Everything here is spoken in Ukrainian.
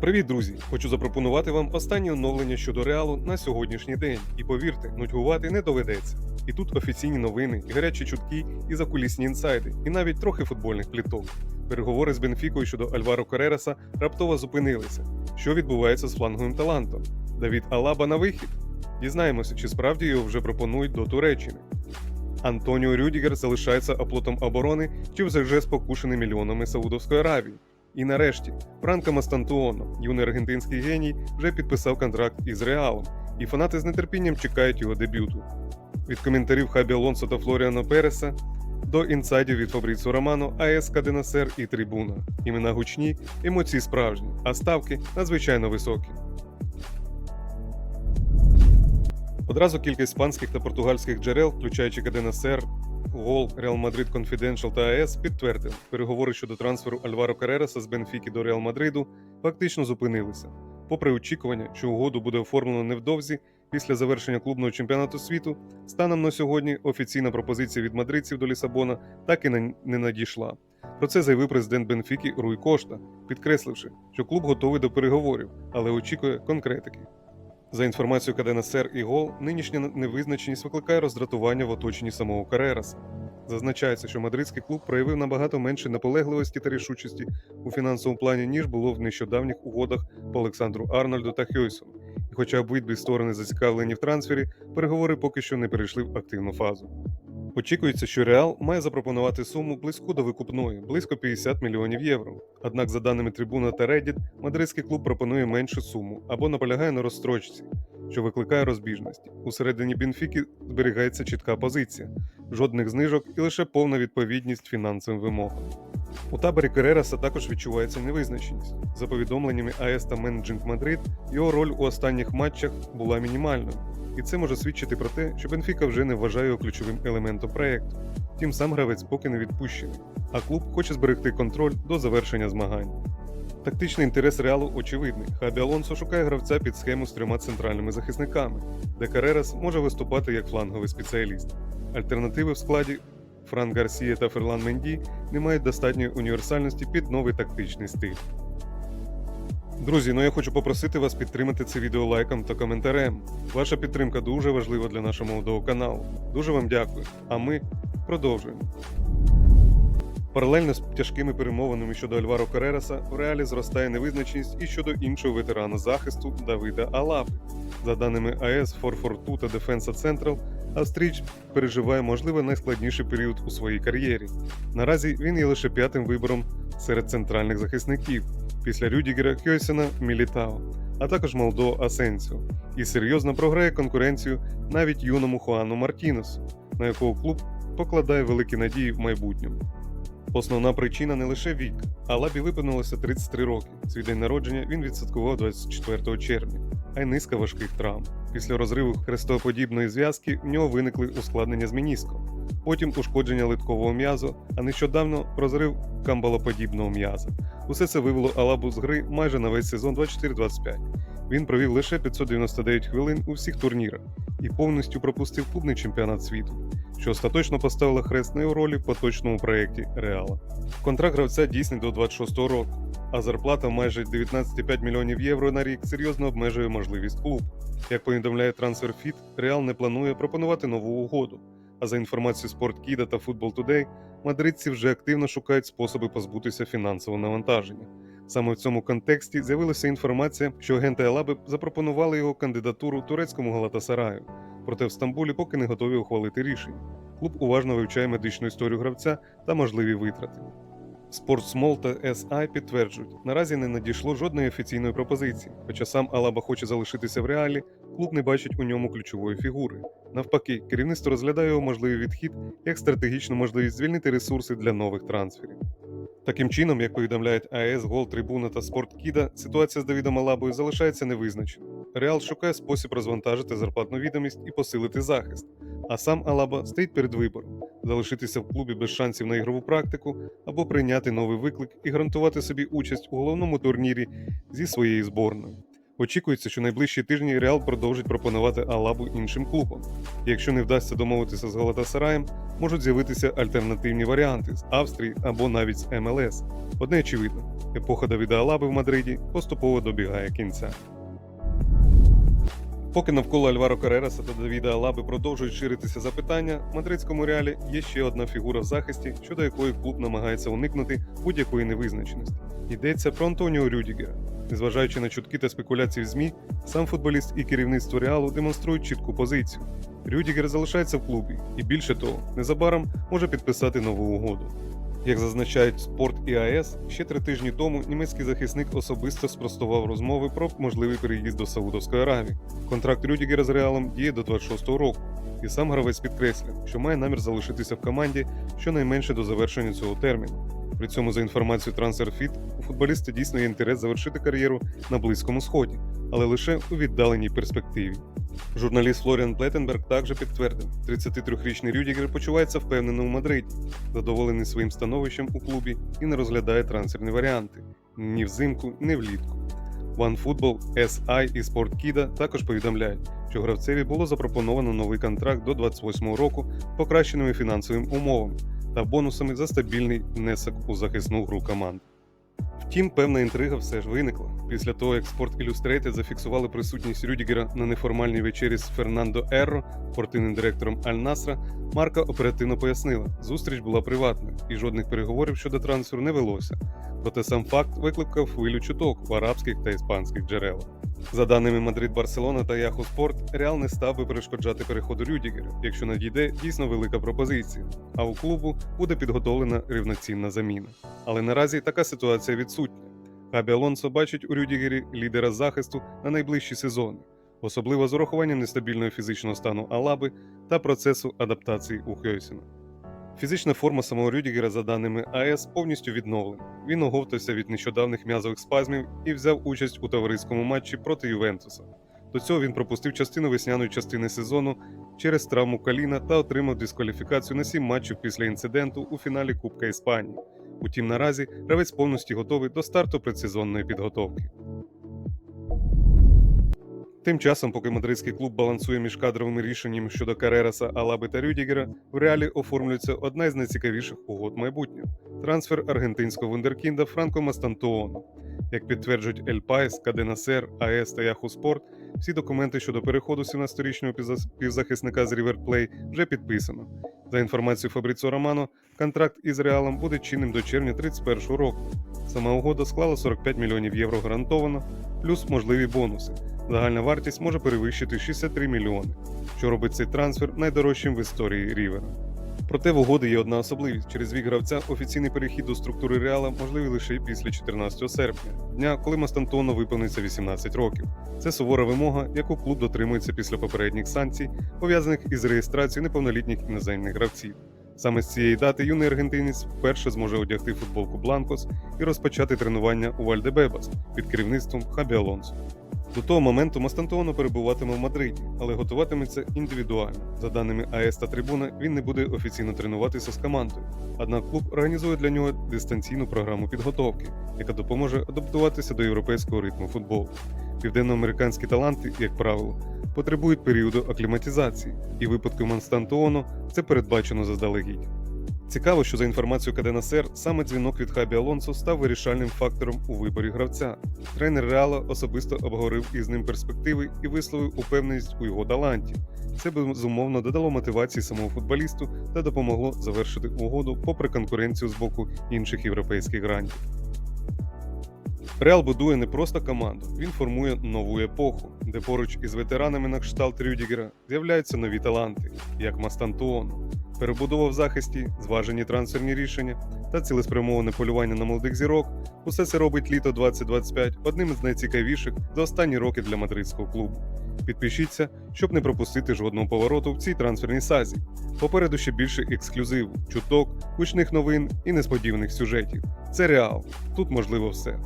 Привіт, друзі! Хочу запропонувати вам останнє оновлення щодо реалу на сьогоднішній день. І повірте, нудьгувати не доведеться. І тут офіційні новини, і гарячі чутки, і закулісні інсайди, і навіть трохи футбольних пліток. Переговори з Бенфікою щодо Альваро Карераса раптово зупинилися. Що відбувається з фланговим талантом? Давід Алаба на вихід. Дізнаємося, чи справді його вже пропонують до Туреччини. Антоніо Рюдігер залишається оплотом оборони, чи вже спокушений мільйонами Саудовської Аравії. І нарешті Франко Мастантуоно, юний аргентинський геній, вже підписав контракт із Реалом, і фанати з нетерпінням чекають його дебюту. Від коментарів Хабі Алонсо та Флоріано Переса до інсайдів від Фабріцу Романо, АЕС Каденасер і Трибуна. Імена гучні, емоції справжні, а ставки надзвичайно високі. Одразу кілька іспанських та португальських джерел, включаючи Каденасер, Гол, Реал Мадрид Конфіденшал та АЕС підтвердили, переговори щодо трансферу Альваро Карераса з Бенфіки до Реал Мадриду фактично зупинилися. Попри очікування, що угоду буде оформлено невдовзі після завершення клубного чемпіонату світу, станом на сьогодні офіційна пропозиція від мадридців до Лісабона так і не надійшла. Про це заявив президент Бенфіки Руй Кошта, підкресливши, що клуб готовий до переговорів, але очікує конкретики. За інформацією КДНСР і ГОЛ, нинішня невизначеність викликає роздратування в оточенні самого Карераса. Зазначається, що мадридський клуб проявив набагато менше наполегливості та рішучості у фінансовому плані, ніж було в нещодавніх угодах по Олександру Арнольду та Хьойсону. І хоча обидві сторони зацікавлені в трансфері, переговори поки що не перейшли в активну фазу. Очікується, що Реал має запропонувати суму близьку до викупної близько 50 мільйонів євро. Однак, за даними трибуна та Reddit, мадридський клуб пропонує меншу суму або наполягає на розстрочці, що викликає розбіжності. Усередині Бінфіки зберігається чітка позиція, жодних знижок і лише повна відповідність фінансовим вимогам. У таборі Керераса також відчувається невизначеність. За повідомленнями АЕС та Менеджинг Мадрид, його роль у останніх матчах була мінімальною, і це може свідчити про те, що Бенфіка вже не вважає його ключовим елементом проєкту. Втім, сам гравець поки не відпущений, а клуб хоче зберегти контроль до завершення змагань. Тактичний інтерес реалу очевидний. Хабі Алонсо шукає гравця під схему з трьома центральними захисниками, де Карерас може виступати як фланговий спеціаліст. Альтернативи в складі Фран Гарсія та Ферлан Менді не мають достатньої універсальності під новий тактичний стиль. Друзі, ну я хочу попросити вас підтримати це відео лайком та коментарем. Ваша підтримка дуже важлива для нашого молодого каналу. Дуже вам дякую. А ми продовжуємо. Паралельно з тяжкими перемовинами щодо Альваро Карераса в реалі зростає невизначеність і щодо іншого ветерана захисту Давида Алаби. За даними АЕС, 442 та Defensa Central, Австрійч переживає можливо найскладніший період у своїй кар'єрі. Наразі він є лише п'ятим вибором серед центральних захисників після Рюдігера Хьойсена Мілітао, а також Молдо Асенсіо, і серйозно програє конкуренцію навіть юному Хуану Мартінесу, на якого клуб покладає великі надії в майбутньому. Основна причина не лише вік. Алабі виповнилося 33 роки. Свій день народження він відсвяткував 24 червня, а й низка важких травм. Після розриву хрестоподібної зв'язки в нього виникли ускладнення з меніском, потім ушкодження литкового м'язу, а нещодавно розрив камбалоподібного м'яза. Усе це вивело Алабу з гри майже на весь сезон 24-25. Він провів лише 599 хвилин у всіх турнірах і повністю пропустив клубний чемпіонат світу, що остаточно поставило хрест на його ролі в поточному проєкті Реала. Контракт гравця дійсний до 26-го року, а зарплата майже 19,5 мільйонів євро на рік серйозно обмежує можливість клубу. Як повідомляє TransferFit, Реал не планує пропонувати нову угоду. А за інформацією SportKida та Football Today, мадридці вже активно шукають способи позбутися фінансового навантаження. Саме в цьому контексті з'явилася інформація, що агенти Алаби запропонували його кандидатуру турецькому Галатасараю, проте в Стамбулі поки не готові ухвалити рішення. Клуб уважно вивчає медичну історію гравця та можливі витрати. Спортсмол та SI підтверджують, наразі не надійшло жодної офіційної пропозиції, хоча сам Алаба хоче залишитися в реалі, клуб не бачить у ньому ключової фігури. Навпаки, керівництво розглядає його можливий відхід як стратегічну можливість звільнити ресурси для нових трансферів. Таким чином, як повідомляють АЕС, Гол, Трибуна та Спорткіда, ситуація з Давідом Алабою залишається невизначеною. Реал шукає спосіб розвантажити зарплатну відомість і посилити захист. А сам Алаба стоїть перед вибором залишитися в клубі без шансів на ігрову практику або прийняти новий виклик і гарантувати собі участь у головному турнірі зі своєю зборною. Очікується, що найближчі тижні Реал продовжить пропонувати Алабу іншим клубам. Якщо не вдасться домовитися з Галатасараєм, можуть з'явитися альтернативні варіанти з Австрії або навіть з МЛС. Одне очевидно, епоха Давіда Алаби в Мадриді поступово добігає кінця. Поки навколо Альваро Карераса та Давіда Алаби продовжують ширитися запитання, в мадридському реалі є ще одна фігура в захисті, щодо якої клуб намагається уникнути будь-якої невизначеності. Йдеться про Антоніо Рюдігера. Незважаючи на чутки та спекуляції в ЗМІ, сам футболіст і керівництво реалу демонструють чітку позицію. Рюдігер залишається в клубі і більше того, незабаром може підписати нову угоду. Як зазначають Спорт і АЕС, ще три тижні тому німецький захисник особисто спростував розмови про можливий переїзд до Саудовської Аравії. Контракт Рюдігера з Реалом діє до 26-го року, і сам гравець підкреслив, що має намір залишитися в команді щонайменше до завершення цього терміну. При цьому, за інформацією TransferFit, у футболіста дійсно є інтерес завершити кар'єру на Близькому Сході, але лише у віддаленій перспективі. Журналіст Флоріан Плетенберг також підтвердив, 33-річний Рюдігер почувається впевнено у Мадриді, задоволений своїм становищем у клубі і не розглядає трансферні варіанти ні взимку, ні влітку. OneFootball, SI і SportKida також повідомляють, що гравцеві було запропоновано новий контракт до 28-го року покращеними фінансовими умовами та бонусами за стабільний внесок у захисну гру команд. Втім, певна інтрига все ж виникла. Після того, як Sport Illustrated зафіксували присутність Рюдігера на неформальній вечері з Фернандо Ерро, спортивним директором Аль Насра, Марка оперативно пояснила, зустріч була приватною і жодних переговорів щодо трансферу не велося. Проте сам факт викликав хвилю чуток в арабських та іспанських джерелах. За даними Мадрид Барселона та Яху Спорт, Реал не став би перешкоджати переходу Рюдігера, якщо надійде дійсно велика пропозиція. А у клубу буде підготовлена рівноцінна заміна. Але наразі така ситуація відсутня. Хабі Алонсо бачить у Рюдігері лідера захисту на найближчі сезони, особливо з урахуванням нестабільного фізичного стану Алаби та процесу адаптації у Хьойсена. Фізична форма самого Рюдігера, за даними АЕС, повністю відновлена. Він оговтався від нещодавних м'язових спазмів і взяв участь у товариському матчі проти Ювентуса. До цього він пропустив частину весняної частини сезону через травму коліна та отримав дискваліфікацію на 7 матчів після інциденту у фіналі Кубка Іспанії. Утім, наразі гравець повністю готовий до старту предсезонної підготовки. Тим часом, поки мадридський клуб балансує між кадровими рішеннями щодо Карераса, Алаби та Рюдігера, в реалі оформлюється одна із найцікавіших угод майбутнього трансфер аргентинського вундеркінда Франко Мастантуону. Як підтверджують Ель Пайс, Каденасер, АЕС та Яху Спорт, всі документи щодо переходу 17-річного півзахисника з Play вже підписано. За інформацією Фабріцо Романо, контракт із Реалом буде чинним до червня 31 року. Сама угода склала 45 мільйонів євро гарантовано, плюс можливі бонуси. Загальна вартість може перевищити 63 мільйони, що робить цей трансфер найдорожчим в історії Рівера. Проте в угоди є одна особливість: через вік гравця офіційний перехід до структури Реала можливий лише після 14 серпня, дня, коли Мастантону виповниться 18 років. Це сувора вимога, яку клуб дотримується після попередніх санкцій, пов'язаних із реєстрацією неповнолітніх іноземних гравців. Саме з цієї дати юний аргентинець вперше зможе одягти футболку Бланкос і розпочати тренування у Вальдебебас під керівництвом Хабі Алонсо. До того моменту Мастантуоно перебуватиме в Мадриді, але готуватиметься індивідуально. За даними АЕС та Трибуна, він не буде офіційно тренуватися з командою. Однак клуб організує для нього дистанційну програму підготовки, яка допоможе адаптуватися до європейського ритму футболу. Південноамериканські таланти, як правило, потребують періоду акліматизації, і в випадку Мастантуоно це передбачено заздалегідь. Цікаво, що за інформацією Каденасер, саме дзвінок від Хабі Алонсо став вирішальним фактором у виборі гравця. Тренер Реала особисто обговорив із ним перспективи і висловив упевненість у його таланті. Це безумовно додало мотивації самому футболісту та допомогло завершити угоду попри конкуренцію з боку інших європейських гранів. Реал будує не просто команду, він формує нову епоху, де поруч із ветеранами на кшталт Рюдігера з'являються нові таланти, як Мастантуон. Перебудова в захисті, зважені трансферні рішення та цілеспрямоване полювання на молодих зірок усе це робить літо 2025 одним із найцікавіших за останні роки для мадридського клубу. Підпишіться, щоб не пропустити жодного повороту в цій трансферній сазі. Попереду ще більше ексклюзиву, чуток, гучних новин і несподіваних сюжетів. Це реал. Тут можливо все.